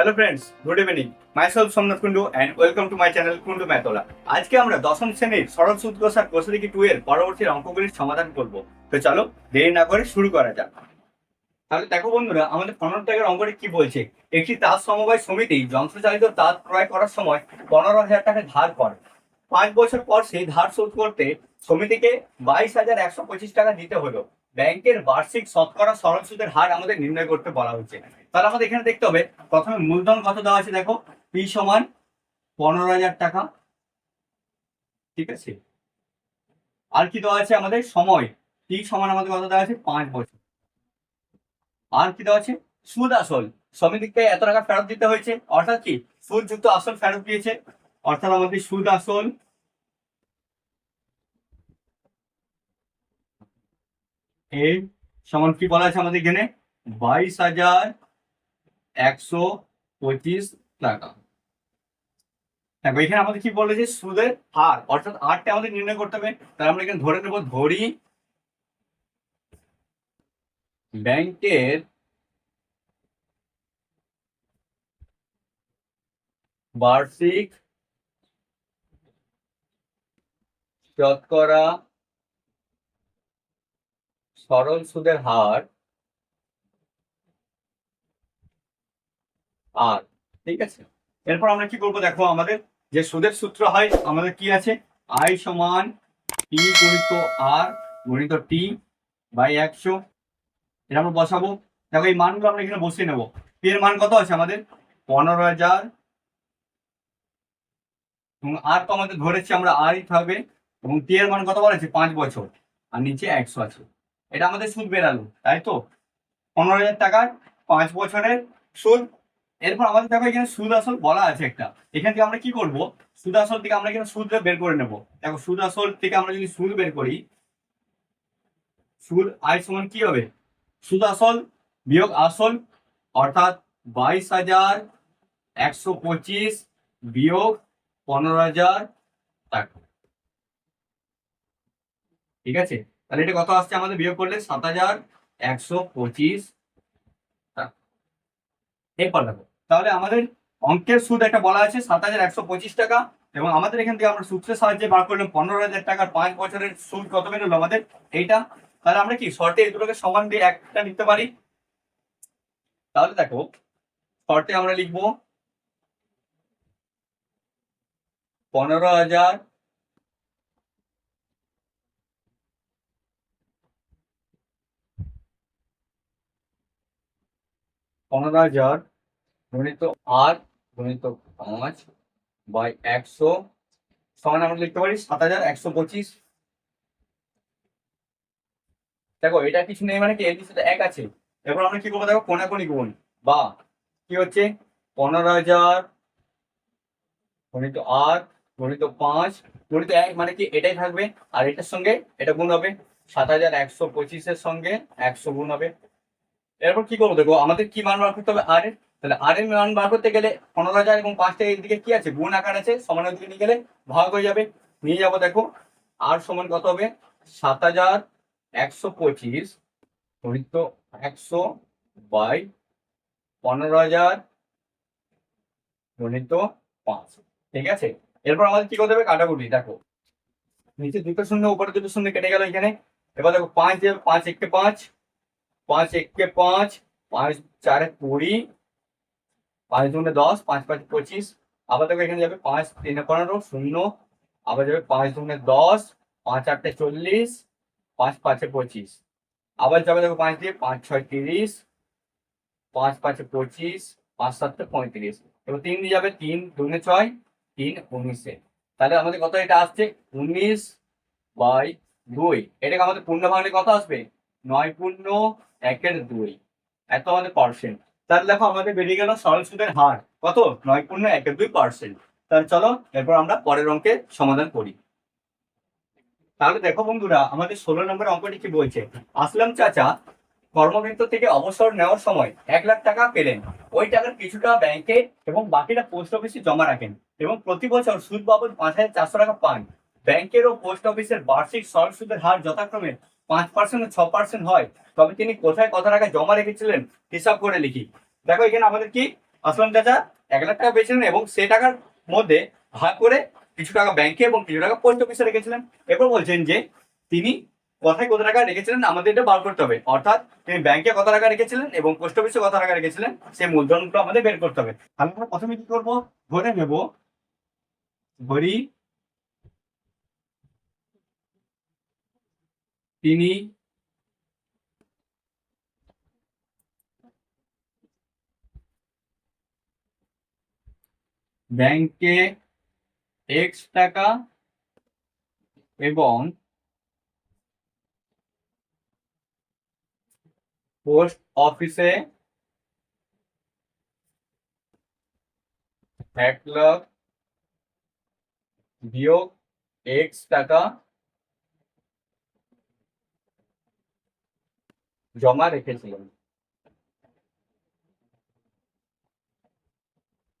Hello friends good evening myself Somnath Kundu and welcome to my channel Kundu ম্যাথোলা আজকে আমরা দশম শ্রেণির সরল সুদ কোষার কোষারিকি টু এর পরবর্তী অঙ্কগুলির সমাধান করব। তো চলো দেরি না করে শুরু করা যাক। তাহলে দেখো বন্ধুরা, আমাদের পনেরো টাকার অঙ্কটি কি বলছে? একটি তাঁত সমবায় সমিতি যন্ত্রচালিত তাঁত ক্রয় করার সময় পনেরো হাজার টাকা ধার করে। পাঁচ বছর পর সেই ধার শোধ করতে সমিতিকে বাইশ হাজার একশো পঁচিশ টাকা দিতে হলো। ব্যাংকের বার্ষিক শতকরা সরল সুদের হার আমাদের নির্ণয় করতে বলা হচ্ছে তাহলে আমাদের এখানে দেখতে হবে, প্রথমে মূলধন কত দেওয়া আছে দেখো পি সমান পনেরো হাজার টাকা। ঠিক আছে? আর কি দেওয়া আছে আমাদের? সময়। টি সমান আমাদের কত দেওয়া আছে পাঁচ বছর। আর কি দেওয়া আছে সুদ আসল। সমিতিকে এত টাকা ফেরত দিতে হয়েছে। অর্থাৎ কি? সুদ যুক্ত আসল ফেরত দিয়েছে। অর্থাৎ আমাদের সুদ আসল। এর সমান কি বলা আছে আমাদের এখানে? বাইশ হাজার একশো পঁচিশ টাকা। দেখো, এখানে আমাদের কি বলেছে সুদের হার, অর্থাৎ আরটা আমাদের নির্ণয় করতে হবে। তাহলে আমরা এখানে ধরে নেব, ধরি ব্যাংকের বার্ষিক শতকরা সরল সুদের হার আর, ঠিক আছে? এরপর আমরা কি করব দেখো আমাদের যে সুদের সূত্র হয়, আমাদের কি আছে? আই সমান টি গণিত আর গণিত টি বাই একশো। এটা আমরা বসাবো। দেখো এই মানগুলো আমরা এখানে বসিয়ে নেব। পি এর মান কত আছে আমাদের? পনেরো হাজার। এবং আর তো আমাদের ধরেছি আমরা আরই থাকবে এবং টি এর মান কত বলেছে? পাঁচ বছর। আর নিচে একশো আছে। এটা আমাদের সুদ বেরালো, তাই তো? পনেরো হাজার টাকার পাঁচ বছরের সুদ এরপর আমাদের দেখো এখানে সুদ আসল বলা আছে একটা। এখান থেকে আমরা কি করব? সুদ আসল থেকে আমরা এখানে সুদ বের করে নেব। দেখো সুদ আসল থেকে আমরা যদি সুদ বের করি, সুদ আয় সমান কি হবে? সুদ আসল বিয়োগ আসল, অর্থাৎ বাইশ হাজার একশো পঁচিশ বিয়োগ পনেরো হাজার টাকা ঠিক আছে? তাহলে এটা কত আসছে আমাদের? বিয়োগ করলে সাত হাজার একশো পঁচিশ এরপর দেখো তাহলে আমাদের অঙ্কের সুদ একটা বলা আছে, সাত হাজার একশো পঁচিশ টাকা এবং আমাদের এখান থেকে আমরা সূত্রের সাহায্যে বার করলাম, পনেরো হাজার টাকার পাঁচ বছরের সুদ কত বেরোলো আমাদের? এইটা। তাহলে আমরা কি শর্টে এই দুটোকে সমান দিয়ে একটা নিতে পারি? তাহলে দেখো শর্টে আমরা লিখব পনেরো হাজার পনেরো হাজার গণিত আট গণিত পাঁচ বাই একশো সমান আমরা লিখতে পারি সাত হাজার একশো পঁচিশ। দেখো, এটা কিছু নেই মানে কি? এর সাথে এক আছে। এরপর আমরা কি করব? দেখো কোনাকুনি গুণ বা কি হচ্ছে? পনেরো হাজার গণিত আট গণিত পাঁচ গণিত এক মানে কি? এটাই থাকবে। আর এটার সঙ্গে এটা গুণ হবে। সাত হাজার একশো পঁচিশের সঙ্গে একশো গুণ হবে। এরপর কি করব? দেখো, আমাদের কি মান বার করতে হবে? আর এর। তাহলে আর এর মান বার করতে গেলে পনেরো হাজার এবং পাঁচটা এদিকে কি আছে? গুণ আকার আছে সমানের দিকে নিয়ে গেলে ভাগ হয়ে যাবে। নিয়ে যাব দেখো, আর সমান কত হবে? সাত হাজার একশো পঁচিশ একশো বাই পনেরো হাজার গণিত পাঁচ। ঠিক আছে? এরপর আমাদের কি করতে হবে? কাটাকুটি, দেখো। নিচে দুটো শূন্য, উপরে দুটো শূন্য কেটে গেল এখানে। এবার দেখো, পাঁচ দিয়ে পাঁচ এককে পাঁচ পাঁচ এককে পাঁচ পাঁচ চারে কুড়ি পাঁচ দুগুণে দশ, পাঁচ পাঁচ পঁচিশ। আবার দেখো এখানে যাবে পাঁচ তিনে পনেরো, শূন্য। আবার যাবে পাঁচ দুগুণে দশ, পাঁচ আটটে চল্লিশ, পাঁচ পাঁচে পঁচিশ। আবার যাবে দেখো পাঁচ দিয়ে পাঁচ ছয় তিরিশ, পাঁচ পাঁচে পঁচিশ, পাঁচ সাতটা পঁয়ত্রিশ। এবার তিন দিয়ে যাবে তিন দুগুণে ছয়, তিন উনিশে। তাহলে আমাদের কত এটা আসছে? উনিশ বাই দুই। এটাকে আমাদের পূর্ণ ভাঙলে কত আসবে? নয় পূর্ণ একের দুই। এত আমাদের পার্সেন্ট তাহলে দেখো আমাদের বেরিয়ে গেল সরল সুদের হার। কত? নয় পূর্ণ এক দুই পার্সেন্ট তাহলে চলো, এরপর আমরা পরের অঙ্কের সমাধান করি। তাহলে দেখো বন্ধুরা, আমাদের ষোলো নম্বর অঙ্কটি কি বলছে? আসলাম চাচা কর্মক্ষেত্র থেকে অবসর নেওয়ার সময় এক লাখ টাকা পেলেন। ওই টাকার কিছুটা ব্যাংকে এবং বাকিটা পোস্ট অফিসে জমা রাখেন এবং প্রতি বছর সুদ বাবদ পাঁচ হাজার চারশো টাকা পান। ব্যাংকের ও পোস্ট অফিসের বার্ষিক সরল সুদের হার যথাক্রমে পাঁচ পার্সেন্ট ছ পার্সেন্ট হয়, তবে তিনি কোথায় কত টাকা জমা রেখেছিলেন, হিসাব করে লিখি। দেখো এখানে আমাদের কি? আসলাম চাচা, এক লাখ টাকা পেয়েছিলেন এবং সে টাকার মধ্যে ভাগ করে কিছু টাকা ব্যাংকে এবং কিছু টাকা পোস্ট অফিসে রেখেছিলেন। এরপর বলছেন যে, তিনি কোথায় কত টাকা রেখেছিলেন, আমাদের এটা বার করতে হবে। অর্থাৎ তিনি ব্যাংকে কত টাকা রেখেছিলেন এবং পোস্ট অফিসে কত টাকা রেখেছিলেন, সেই মূলধনগুলো আমাদের বের করতে হবে। আমরা প্রথমে কি করব? ধরে নেব, ধরি তিনি ব্যাংকে এক্স টাকা এবং পোস্ট অফিসে এক লাখ বিয়োগ এক্স টাকা জমা রেখেছিলেন।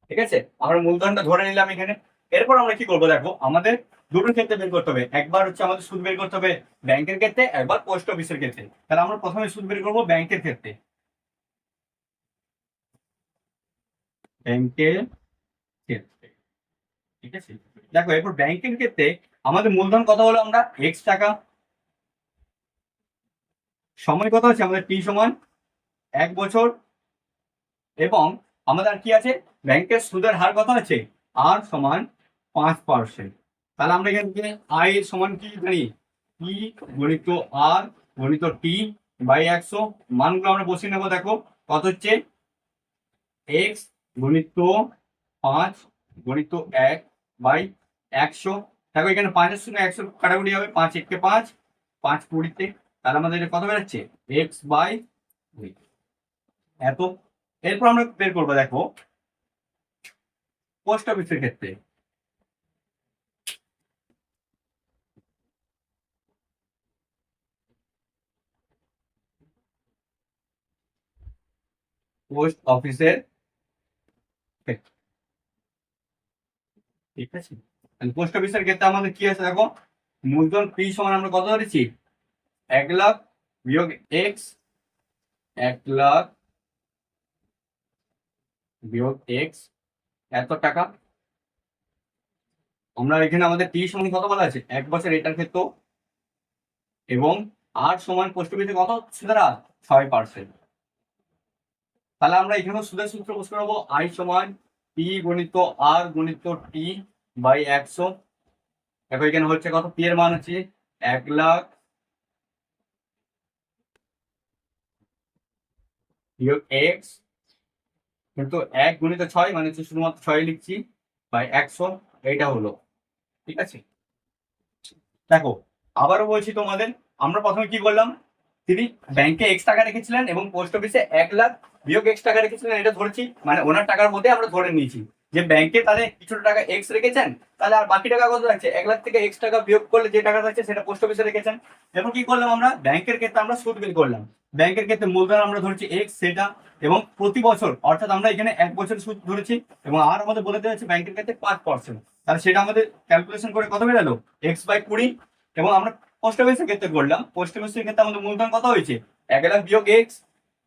ঠিক আছে? আমরা মূলধনটা ধরে নিলাম এখানে। এরপর আমরা কি করব দেখো? আমাদের দুটো ক্ষেত্রে বের করতে হবে। একবার হচ্ছে আমাদের সুদ বের করতে হবে ব্যাংকের ক্ষেত্রে, একবার পোস্ট অফিসের ক্ষেত্রে। তাহলে আমরা প্রথমে সুদ বের করব ব্যাংকের ক্ষেত্রে। ব্যাংকের ক্ষেত্রে। ঠিক আছে? দেখো, এরপর ব্যাংকের ক্ষেত্রে আমাদের মূলধন কত হলো আমরা? এক্স টাকা। সময় কত আছে আমাদের টি সমান এক বছর এবং আমাদের কি আছে? ব্যাংকের সুদের হার কত আছে? আর সমান পাঁচ পার্সেন্ট তাহলে আমরা এখান থেকে আই সমান কি জানি? টি গণিত আর গণিত টি বাই একশো। মানগুলো আমরা বসিয়ে নেব, দেখো। কত হচ্ছে? এক্স গণিত পাঁচ গণিত এক বাই একশো। দেখো, এখানে পাঁচের সঙ্গে একশো কাটাকুটি হবে। পাঁচ এককে পাঁচ পাঁচ কুড়িতে তাহলে আমাদের এটা কত বেরোচ্ছে এক্স বাই এত এরপর আমরা বের করব, দেখো পোস্ট অফিসের ক্ষেত্রে। পোস্ট অফিসের। ঠিক আছে? পোস্ট অফিসের ক্ষেত্রে আমাদের কি আছে, দেখো? মূলধন পি সমান আমরা কত ধরেছি? এক লাখ বিয়োগ এক্স এক লাখ বিয়োগ এক্স এত টাকা? আমরা এখানে আমাদের টি সমান কত বলা আছে? এক বছর এটার ক্ষেত্রেও এবং আর সমান পোস্ট অফিসে কত? হার ছয় পার্সেন্ট তাহলে আমরা এখানেও সুদের সূত্র বসে নেব আই সমান টি গণিত আর গণিত টি বাই একশো। দেখো এখানে হচ্ছে কত? পি এর মান হচ্ছে এক লাখ বিয়োগ এক্স কিন্তু এক গুণিত ছয় মানে হচ্ছে শুধুমাত্র ছয় লিখছি বাই একশো এইটা হলো। ঠিক আছে? দেখো, আবারও বলছি তোমাদের, আমরা প্রথমে কি করলাম? তিনি ব্যাংকে এক্স টাকা রেখেছিলেন এবং পোস্ট অফিসে এক লাখ বিয়োগ এক্স টাকা রেখেছিলেন, এটা ধরেছি মানে ওনার টাকার মধ্যে আমরা ধরে নিয়েছি। যে ব্যাংকে তাদের কিছুটা টাকা এক্স রেখেছেন, তাহলে আর বাকি টাকা কত থাকছে এক লাখ থেকে এক্স টাকা বিয়োগ করলে যে টাকা থাকছে সেটা পোস্ট অফিসে রেখেছেন। এরপর কি করলাম আমরা? ব্যাংকের ক্ষেত্রে আমরা সুদ বের করলাম। ব্যাংকের ক্ষেত্রে মূলধন আমরা ধরেছি এক্স সেটা এবং প্রতি বছর, অর্থাৎ আমরা এখানে এক বছর সুদ ধরেছি এবং আর আমাদের বলে দেওয়া হচ্ছে ব্যাংকের ক্ষেত্রে পাঁচ পার্সেন্ট তাহলে সেটা আমাদের ক্যালকুলেশন করে কত বেরালো? এক্স বাই কুড়ি। এবং আমরা পোস্ট অফিসের ক্ষেত্রে করলাম। পোস্ট অফিসের ক্ষেত্রে আমাদের মূলধন কত হয়েছে? এক লাখ বিয়োগ এক্স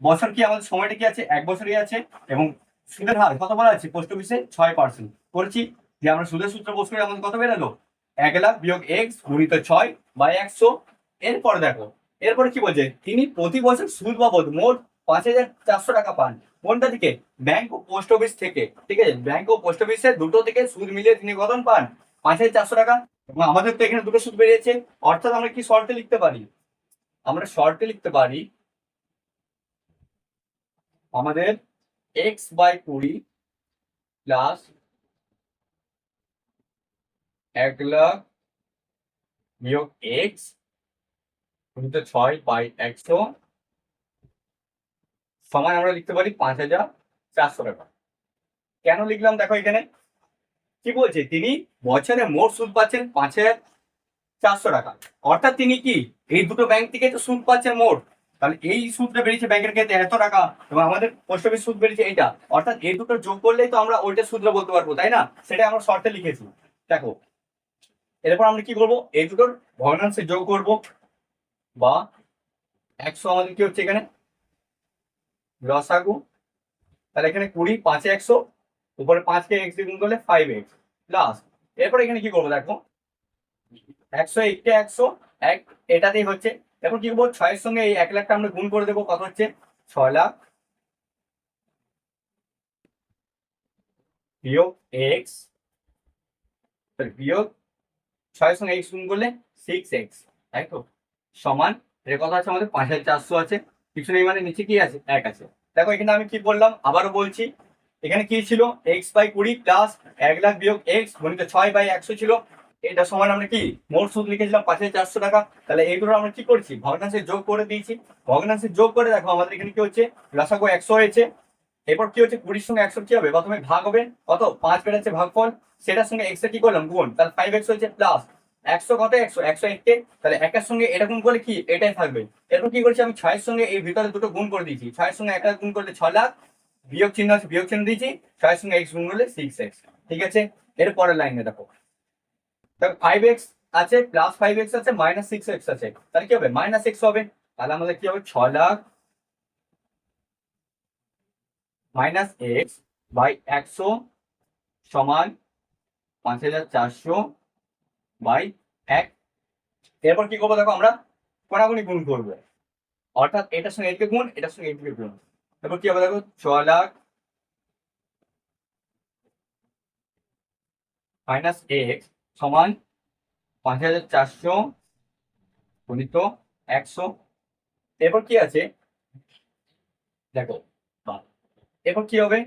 বছর কি আমাদের সময়টা কি আছে? এক বছরই আছে এবং সুদের হার কত বলা আছে পোস্ট অফিসে ছয় পার্সেন্ট করেছি। যে আমরা সুদের সূত্র পোস্ট করে আমাদের কত বেরালো? এক লাখ বিয়োগ এক্স গুণিত ছয় বাই একশো। এরপর দেখো, এরপরে কি বলছে? তিনি প্রতি বছর সুদ বাবদ মোট পাঁচ হাজার চারশো টাকা পান। কোনটা থেকে? ব্যাংক ও পোস্ট অফিস থেকে। ঠিক আছে? ব্যাংক ও পোস্ট অফিসের দুটো থেকে সুদ মিলিয়ে তিনি কত পান? পাঁচ হাজার চারশো টাকা। এবং আমাদের তো এখানে দুটো সুদ বেরিয়েছে। অর্থাৎ আমরা কি শর্তে লিখতে পারি? আমরা শর্তে লিখতে পারি আমাদের এক্স বাই কুড়ি প্লাস এক লাখ বিয়োগ এক্স গুণিত ছয় বাই একশো সমান আমরা লিখতে পারি পাঁচ হাজার চারশো টাকা। কেন লিখলাম দেখো এখানে? কি বলছে? তিনি বছরে মোট সুদ পাচ্ছেন পাঁচ হাজার চারশো টাকা। অর্থাৎ তিনি কি? এই দুটো ব্যাংক থেকে তো সুদ পাচ্ছেন মোট। তাহলে এই সুদটা বেরিয়েছে ব্যাংকের ক্ষেত্রে এত টাকা এবং আমাদের পোস্ট অফিস সুদ বেরিয়েছে এইটা। অর্থাৎ এই দুটো যোগ করলেই তো আমরা ওইটা সুদটা বলতে পারব, তাই না? সেটা আমরা শর্টে লিখেছি। দেখো, এরপর আমরা কি করব? এই দুটোর ভগ্নাংশে যোগ করব। বা একশো আমাদের কি হচ্ছে এখানে? লসাগু। তাহলে এখানে কুড়ি, পাঁচে একশো, উপরে পাঁচকে এক্স গুণ করলে ফাইভ এক্স প্লাস এরপর এখানে কি করব দেখো? একশো এইটে একশো, এক, এটাতেই হচ্ছে এরপর কি করব ছয়ের সঙ্গে এই এক লাখটা আমরা গুণ করে দেবো, কত হচ্ছে? ছয় লাখ বিয়োগ এক্স বিয়োগ ছয়ের সঙ্গে এক্স গুণ করলে সিক্স এক্স, তাই তো? সমান, এর কথা আছে আমাদের, পাঁচ হাজার চারশো আছে। কিছু নেই মানে নিচে কি আছে? এক আছে। দেখো, এখানে আমি কি বললাম? আবারও বলছি, এখানে কি ছিল? এক্স বাই কুড়ি প্লাস এক লাখ বিয়োগ এক্স গণিত ছয় বাই একশো ছিল। এটা সমান আমরা কি? মোট সুদ লিখেছিলাম পাঁচ হাজার চারশো টাকা। তাহলে এইগুলো আমরা কি করছি? ভগ্নাংশে যোগ করে দিয়েছি। ভগ্নাংশে যোগ করে দেখো, আমাদের এখানে কি হচ্ছে? লসাগু একশো হয়েছে। এরপর কি হচ্ছে? কুড়ির সঙ্গে একশো কি হবে? প্রথমে ভাগ হবে। কত? পাঁচ বেড়েছে ভাগফল। সেটার সঙ্গে এর কি করলাম? গুণ। তাহলে ফাইভ এক্স হয়েছে প্লাস একশো কত? একশো। একশো এককে তাহলে একের সঙ্গে গুণ করলে কি? এটাই থাকবে। এরপর কি করেছি? আমি ছয়ের সঙ্গে এই ভিতরে দুটো গুণ করে দিয়েছি। ছয়ের সঙ্গে একটা গুণ করলে ছ লাখ। বিয়োগ চিহ্ন আছে, বিয়োগ চিহ্ন দিয়েছি। ছয়ের সঙ্গে এক্স গুণ করলে সিক্স এক্স ঠিক আছে? এর পরের লাইনে দেখো। ফাইভ এক্স আছে প্লাস ফাইভ এক্স আছে মাইনাস সিক্স এক্স আছে। তাহলে কি হবে? মাইনাস এক্স হবে। তাহলে আমাদের কি হবে? ছ লাখ মাইনাস এক্স বাই একশো সমান পাঁচ হাজার চারশো বাই এক। এরপর কি করব দেখো আমরা? কোনাগুনি গুণ করব। অর্থাৎ এটার সঙ্গে এদিকে গুণ, এটার সঙ্গে এদিকে গুণ। এরপর কি হবে দেখো? ছ লাখ মাইনাস এক্স সমান পাঁচ হাজার চারশো গুণিত একশো। এরপর কি আছে? দেখো এরপর কি হবে?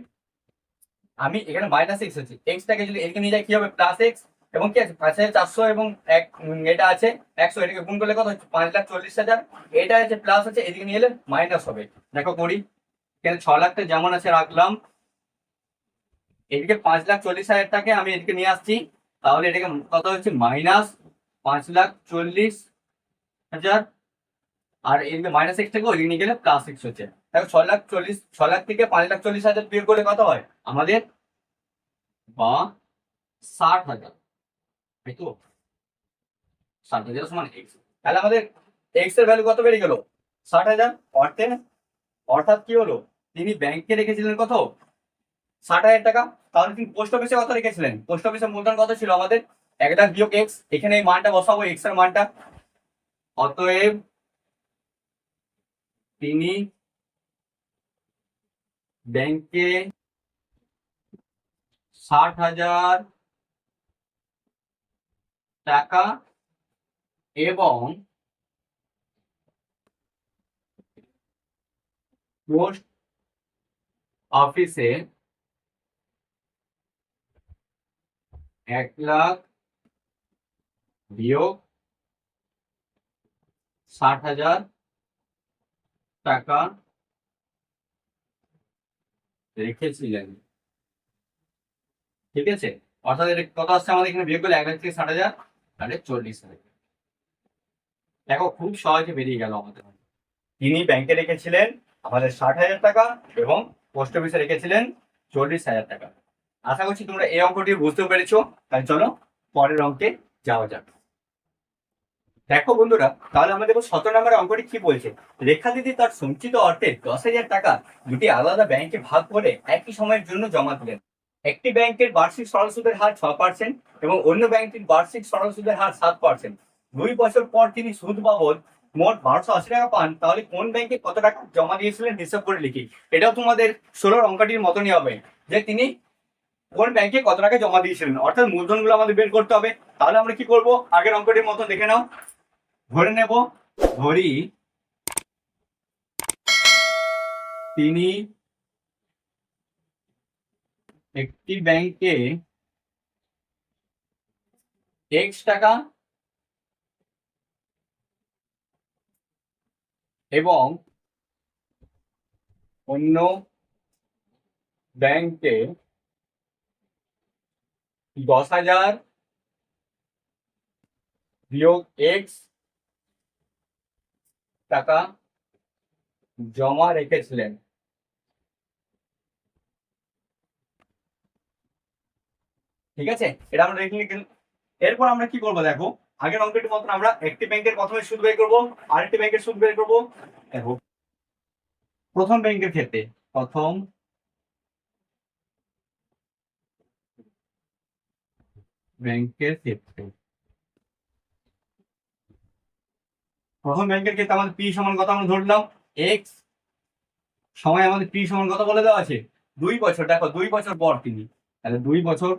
আমি এখানে মাইনাস এক্স আছে। এক্সটাকে যদি এদিকে নিয়ে যাই, কি হবে? প্লাস এক্স এবং কি আছে? পাঁচ হাজার চারশো এবং এক এটা আছে একশো। এটাকে গুণ করলে কত হচ্ছে? পাঁচ লাখ চল্লিশ হাজার। এটা আছে প্লাস আছে, এদিকে নিয়ে এলে মাইনাস হবে। দেখো করি। এখানে ছ লাখটা যেমন আছে, রাখলাম। এদিকে পাঁচ লাখ চল্লিশ হাজার টাকা আমি এদিকে নিয়ে আসছি। তাহলে এটাকে কত হচ্ছে? মাইনাস পাঁচ লাখ চল্লিশ হাজার। আর এদিকে মাইনাস এক্স থেকে ওইদিকে গেলে প্লাস এক্স হচ্ছে। দেখো ছ লাখ চল্লিশ ছ লাখ থেকে পাঁচ লাখ চল্লিশ হাজার বিয়োগ করে কত হয়? আমাদের বা ষাট হাজার। তাই তো? ষাট হাজার সমান এক্স তাহলে আমাদের এক্সের ভ্যালু কত বেড়ে গেল? ষাট হাজার। অর্থে অর্থাৎ কি হলো? তিনি ব্যাংকে রেখেছিলেন কত? ষাট হাজার টাকা। তাহলে তিনি পোস্ট অফিসে কত রেখেছিলেন? পোস্ট অফিসের মূলধন কত ছিল আমাদের? এক লাখ বিয়োগ এক্স এখানে এই মানটা বসাবো এক্সের মানটা। অতএব তিনি ব্যাংকে ষাট হাজার টাকা এবং পোস্ট অফিসে এক লাখ বিয়োগ ষাট হাজার টাকা রেখেছিলেন ঠিক আছে? অর্থাৎ কত আসছে আমাদের এখানে বিয়োগ করলে এক লাখ থেকে ষাট হাজার, তাহলে চল্লিশ হাজার। দেখো, খুব সহজে বেরিয়ে গেল আমাদের। তিনি ব্যাংকে রেখেছিলেন আমাদের ষাট হাজার টাকা এবং পোস্ট অফিসে রেখেছিলেন চল্লিশ হাজার টাকা। আশা করছি তোমরা এই অঙ্কটি বুঝতে পেরেছ। তাই চলো পরের অঙ্কে যাওয়া যাক। দেখো বন্ধুরা, তাহলে আমরা দেখো সতেরো নম্বরের অঙ্কটি কি বলছে? রেখা দিদি তার সঞ্চিত অর্থে দশ হাজার টাকা দুটি আলাদা ব্যাংকে ভাগ করে একই সময়ের জন্য জমা দিলেন। একটি ব্যাংকের বার্ষিক সরল সুদের হার ছ পার্সেন্ট এবং অন্য ব্যাংকটির বার্ষিক সরল সুদের হার সাত পার্সেন্ট দুই বছর পর তিনি সুদ বাবদ মোট বারোশো আশি টাকা পান, তাহলে কোন ব্যাংকে কত টাকা জমা দিয়েছিলেন হিসাব করে লিখি। এটাও তোমাদের ষোলোর অঙ্কটির মতনই হবে, যে তিনি কোন ব্যাংকে কত টাকা জমা দিয়েছিলেন? অর্থাৎ মূলধনগুলো আমাদের বের করতে হবে। তাহলে আমরা কি করব? আগের অঙ্কটির মতন দেখে নাও। ধরে নেব। ধরি তিনি একটি ব্যাংকে এক্স টাকা এবং অন্য ব্যাংকে দশ হাজার বিয়োগ এক্স টাকা জমা রেখেছিলেন। ঠিক আছে? এটা আমরা রেখে। এরপর আমরা কি করব দেখো, আগের অঙ্কটির মতন আমরা একটি ব্যাংকের প্রথমে সুদ বের করব, আরেকটি ব্যাংকের সুদ বের করব। দেখো, প্রথম ব্যাংকের ক্ষেত্রে প্রথম ব্যাংকের ক্ষেত্রে। প্রথম ব্যাংকের ক্ষেত্রে আমাদের পি সমান কত? আমরা ধরলাম এক্স সময় আমাদের পি সমান কত বলে দেওয়া আছে? দুই বছর। দেখো, দুই বছর পর তিনি। তাহলে দুই বছর।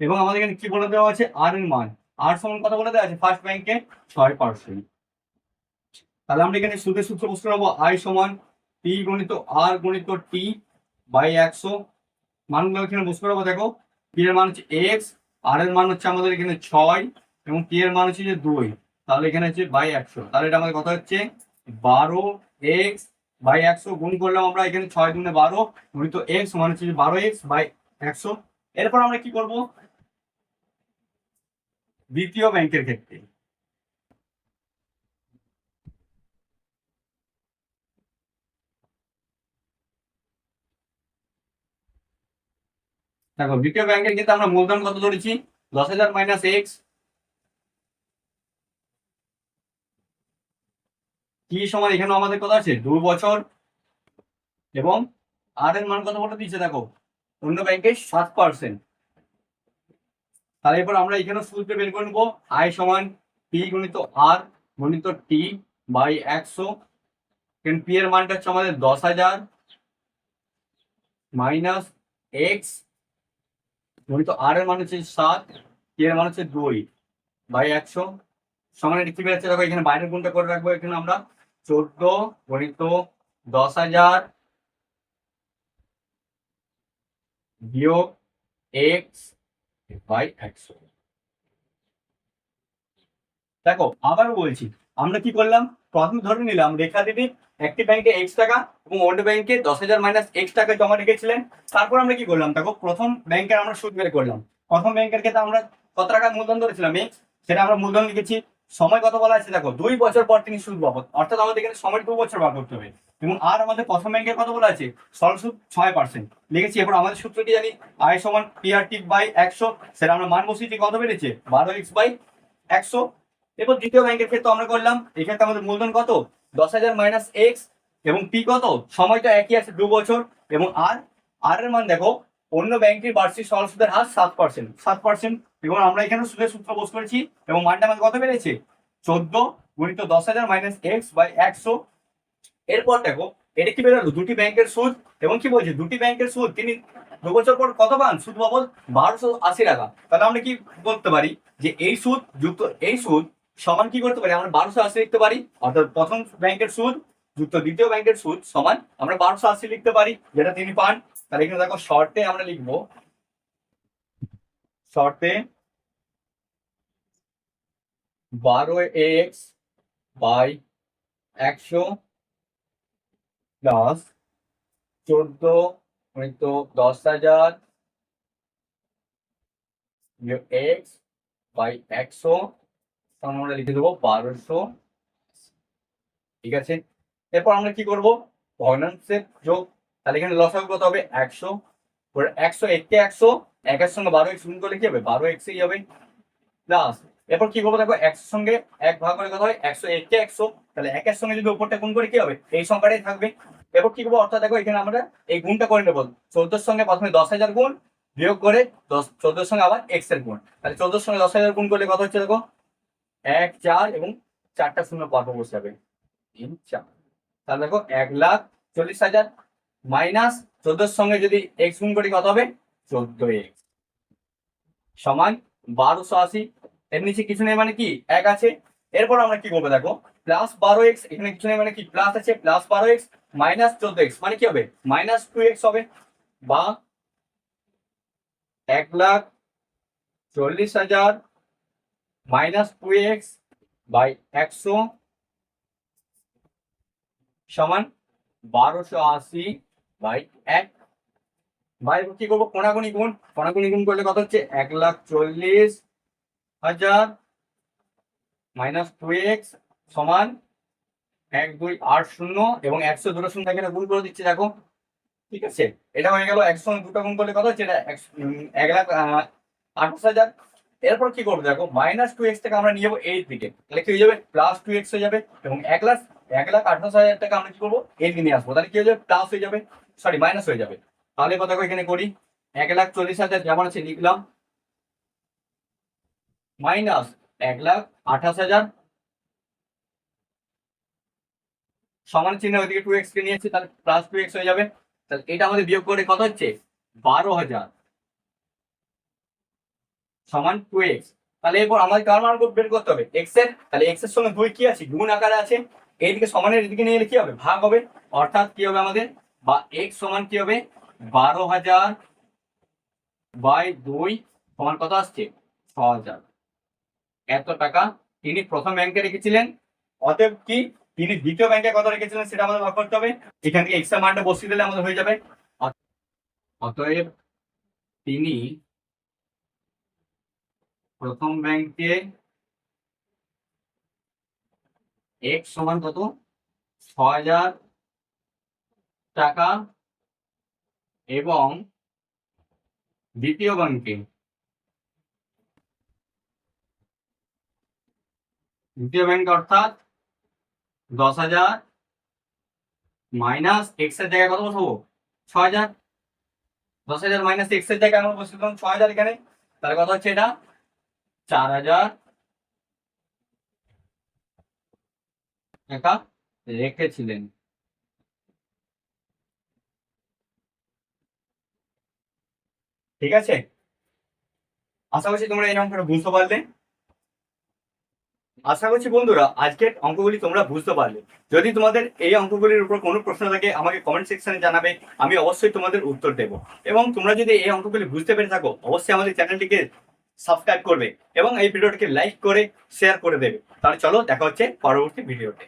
এবং আমাদের এখানে কি বলে দেওয়া আছে? আর এর মান। আর সমান কত বলে দেওয়া আছে? ফার্স্ট ব্যাংকে ছয় পার্সেন্ট তাহলে আমরা এখানে সুদের সূত্র বসতে পারব আই সমান পি গণিত আর গণিত টি বাই একশো মানগুলো এখানে বসতে পারব, দেখো পি এর মান হচ্ছে এক্স আর এর মান হচ্ছে আমাদের এখানে ছয়, এবং টি এর মান হচ্ছে যে দুই, তাহলে এখানে হচ্ছে বাই একশো। তাহলে এটা আমাদের কথা হচ্ছে বারো এক্স বাই একশো গুণ করলাম আমরা এখানে ছয় দুনে বারো, গুণিত এক্স মানে হচ্ছে বারো এক্স বাই একশো। এরপর আমরা কি করব? দ্বিতীয় ব্যাংকের ক্ষেত্রে। দেখো, দ্বিতীয় ব্যাংকের ক্ষেত্রে আমরা মূলধন কত ধরেছি? দশ হাজার মাইনাস এক্স কি সমান এখানে আমাদের কথা আছে? দু বছর। এবং আর এর মান কত বলে দিচ্ছে দেখো? অন্য ব্যাংকে সাত পার্সেন্ট তাহলে এরপর আমরা এখানে সূত্রে বের করে নেব। আয় সমান পি গণিত আর গণিত টি বাই একশো। পি এর মানটা হচ্ছে আমাদের দশ হাজার। মাইনাস এক্স গণিত আর এর মান হচ্ছে সাত টি এর মান হচ্ছে দুই। বাই একশো। সমান এটা কি দেখো এখানে বাইরের গুণটা করে রাখব এখানে আমরা। চোদ্দ গণিত দশ হাজার বিয়োগ এক্স বাই একশো। দেখো, আবারও বলছি আমরা কি করলাম? প্রথমে ধরে নিলাম রেখা দিদি একটি ব্যাংকে এক্স টাকা এবং অন্য ব্যাংকে দশ হাজার মাইনাস এক্স টাকা জমা রেখেছিলেন। তারপর আমরা কি করলাম? দেখো, প্রথম ব্যাংকের আমরা সুদ বের করলাম। প্রথম ব্যাংকের ক্ষেত্রে আমরা কত টাকা মূলধন ধরেছিলাম? এক্স সেটা আমরা মূলধন লিখেছি। সময় কত বলা আছে দেখো, দুই বছর পর তিনি সুদ বাবদ। অর্থাৎ আমাদের এখানে সময় দু বছর বার করতে হবে। এবং আর আমাদের প্রথম ব্যাংকের কত বলা আছে সরল সুদ ছয় পার্সেন্ট লিখেছি এবার আমাদের সূত্রটি জানি আয় সমান পিআরটি বাই একশো। সেটা আমরা মান বসিয়েছি কত বেড়েছে? বারো এক্স বাই একশো। এরপর দ্বিতীয় ব্যাংকের ক্ষেত্রে আমরা করলাম। এক্ষেত্রে আমাদের মূলধন কত? দশ হাজার মাইনাস এক্স এবং পি কত? সময়টা একই আছে, দু বছর। এবং আর আর এর মান দেখো, অন্য ব্যাংকের বার্ষিক সরল সুদের হার সাত পার্সেন্ট সাত পার্সেন্ট এবং আমরা এখানে সুদের সূত্র বস করেছি। এবং মানটা আমাদের কত বেড়েছে? চোদ্দ গুণিত দশ হাজার মাইনাস এক্স বাই একশো। এরপর দেখো, এটা কি বেরোলো? দুটি ব্যাংকের সুদ। এবং কি বলছে? দুটি ব্যাংকের সুদ তিনি দু বছর পর কত পান? সুদ বাবদ বারোশো আশি টাকা। তাহলে আমরা কি বলতে পারি? যে এই সুদ যুক্ত এই সুদ সমান কি করতে পারি? আমরা বারোশো আশি লিখতে পারি। অর্থাৎ প্রথম ব্যাংকের সুদ, যুক্ত দ্বিতীয় ব্যাংকের সুদ সমান আমরা বারোশো আশি লিখতে পারি, যেটা তিনি পান। তাহলে এখানে দেখো শর্টে আমরা লিখব। শর্তে বারো এক্স বাই একশো প্লাস চোদ্দ তো দশ হাজার এক্স বাই একশো তখন আমরা লিখে দেবো বারোশো। ঠিক আছে? এরপর আমরা কি করব? ভগ্নাংশের যোগ। তাহলে এখানে লসাগু কত হবে? একশো। একশো এককে একশো? একের সঙ্গে বারো এক্স গুণ করলে কি হবে? বারো এক্সই হবে। প্লাস, এরপর কি করব দেখো? একশোর সঙ্গে এক ভাগ করে কত হয়? একশো এককে একশো। তাহলে একের সঙ্গে যদি উপরটা গুণ করে, কি হবে? এই সংখ্যাটাই থাকবে। এরপর কি করব? অর্থাৎ দেখো, এখানে আমরা এই গুণটা করে নেব। চোদ্দোর সঙ্গে প্রথমে দশ হাজার গুণ বিয়োগ করে দশ, চোদ্দোর সঙ্গে আবার এক্সের গুণ। তাহলে চোদ্দোর সঙ্গে দশ হাজার গুণ করলে কত হচ্ছে দেখো? এক, চার এবং চারটা শূন্য পরপর বসে যাবে। তিন, চার। তাহলে দেখো এক লাখ চল্লিশ হাজার মাইনাস চোদ্দোর সঙ্গে যদি এক্স গুণ করি কত হবে? চোদ্দ এক্স। সমান বারোশো আশি। এর নিচে কিছু নেই মানে কি? এক আছে। এরপর আমরা কি করব দেখো? প্লাস বারো এক্স, এখানে কিছু নেই মানে কি? প্লাস আছে প্লাস বারো এক্স মাইনাস চোদ্দ এক্স। মানে কি হবে? মাইনাস টু এক্স হবে। বা এক লাখ চল্লিশ হাজার মাইনাস টু এক্স বাই একশো সমান বারোশো আশি বাই এক। বাই কি করব? কোনাগুনি গুণ। কোনাগুনি গুণ করলে কত হচ্ছে? এক লাখ চল্লিশ হাজার মাইনাস টু এক্স সমান এক দুই আট শূন্য এবং একশো দুটো শূন্য এখানে গুণ করে দিচ্ছে, দেখো। ঠিক আছে? এটা হয়ে গেল একশো দুটো গুণ করলে কত হচ্ছে? এটা এক লাখ আঠাশ হাজার। এরপর কি করব? দেখো মাইনাস টু এক্স থেকে আমরা নিয়ে যাব এই দিকে। তাহলে কি হয়ে যাবে? প্লাস টু এক্স হয়ে যাবে এবং এক লাখ এক লাখ আঠাশ হাজার টাকা আমরা কি করব? এই দিকে নিয়ে আসব। তাহলে কি হয়ে যাবে? প্লাস হয়ে যাবে। সরি মাইনাস হয়ে যাবে। তাহলে কথা এখানে করি? এক লাখ চল্লিশ হাজার যেমন আছে, লিখলাম। মাইনাস এক লাখ আঠাশ হাজার সমান চিহ্ন ওইদিকে টু এক্স কে নিয়েছি, তাহলে প্লাস টু এক্স হয়ে যাবে। তাহলে এটা আমাদের বিয়োগ করে কত হচ্ছে? বারো হাজার। সমান টু এক্স তাহলে এরপর আমাদের কার মান বের করতে হবে? এক্সের। তাহলে এক্সের সঙ্গে দুই কি আছে? গুণ আকারে আছে। এইদিকে সমানের এদিকে নিয়ে কি হবে? ভাগ হবে। অর্থাৎ কি হবে আমাদের? বা এক্স সমান কি হবে? বারো হাজার বাই দুই সমান কত আসছে? ছ হাজার। এত টাকা তিনি প্রথম ব্যাংকে রেখেছিলেন। অতএব কি? তিনি দ্বিতীয় ব্যাংকে কত রেখেছিলেন সেটা আমাদের বার করতে হবে। এখান থেকে এক্সট্রা মানটা বসিয়ে দিলে আমাদের হয়ে যাবে। অত- অতএব তিনি প্রথম ব্যাংকে এক্স সমান কত? ছ হাজার টাকা। এবং দ্বিতীয় ব্যাংকে দ্বিতীয় ব্যাংক অর্থাৎ দশ হাজার মাইনাস এক্সের জায়গায় কত বসাবো? ছ হাজার। দশ হাজার মাইনাস এক্সের জায়গায় আমরা বসে দিলাম ছ হাজার এখানে। তাহলে কত হচ্ছে এটা চার হাজার। টাকা রেখেছিলেন। ঠিক আছে? আশা করছি তোমরা এই অঙ্কটা বুঝতে পারলে। আশা করছি বন্ধুরা, আজকের অঙ্কগুলি তোমরা বুঝতে পারলে। যদি তোমাদের এই অঙ্কগুলির উপর কোনো প্রশ্ন থাকে, আমাকে কমেন্ট সেকশনে জানাবে, আমি অবশ্যই তোমাদের উত্তর দেব। এবং তোমরা যদি এই অঙ্কগুলি বুঝতে পেরে থাকো, অবশ্যই আমাদের চ্যানেলটিকে সাবস্ক্রাইব করবে এবং এই ভিডিওটিকে লাইক করে শেয়ার করে দেবে। তাহলে চলো দেখা হচ্ছে পরবর্তী ভিডিওতে